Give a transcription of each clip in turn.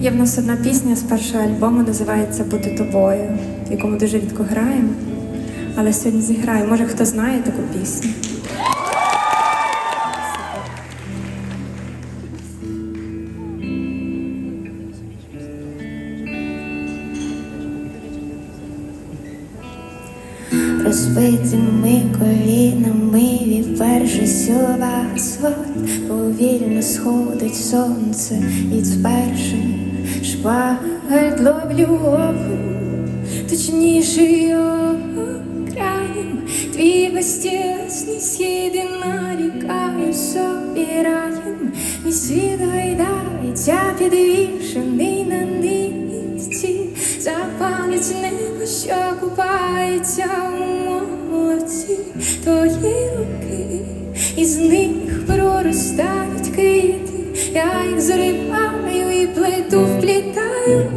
Є в нас одна пісня з першого альбому, називається Бути тобою, яку ми дуже рідко граємо. Але сьогодні зіграємо. Може, хто знає таку пісню? Розбитими колінами впершись у асфальт Повільно сходить сонце і вперше шпагат ловлю оком Точніше його краєм Твій безтісний схід і нарікаю собі раєм. Мій світ гайдається підвішений на Запалить небо, що купається у молоці Твої руки, із них проростають квіти Я їх зриваю і плиту вплітаю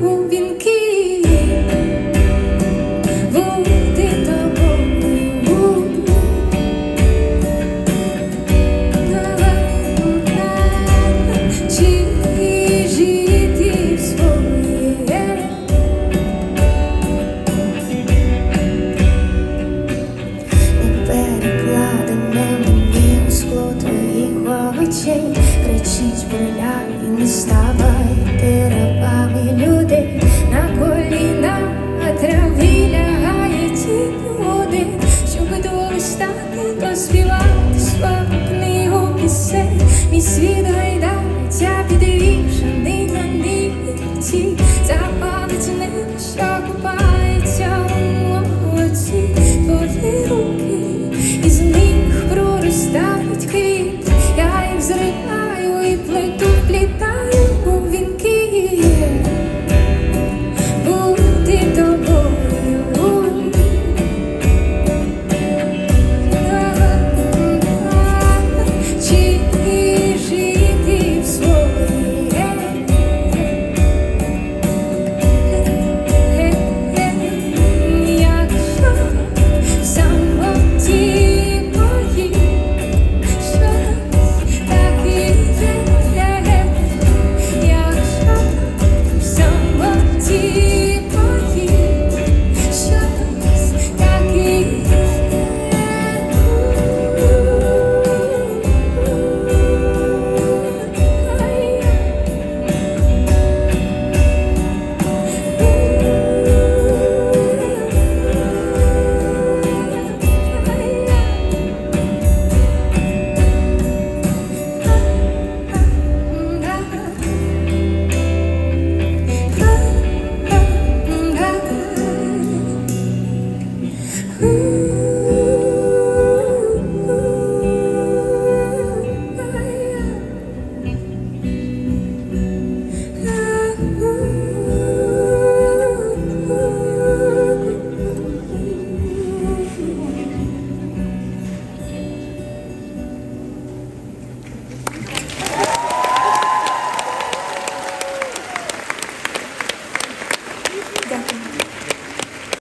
очей кричить, бриля і не ставайте рабами люди.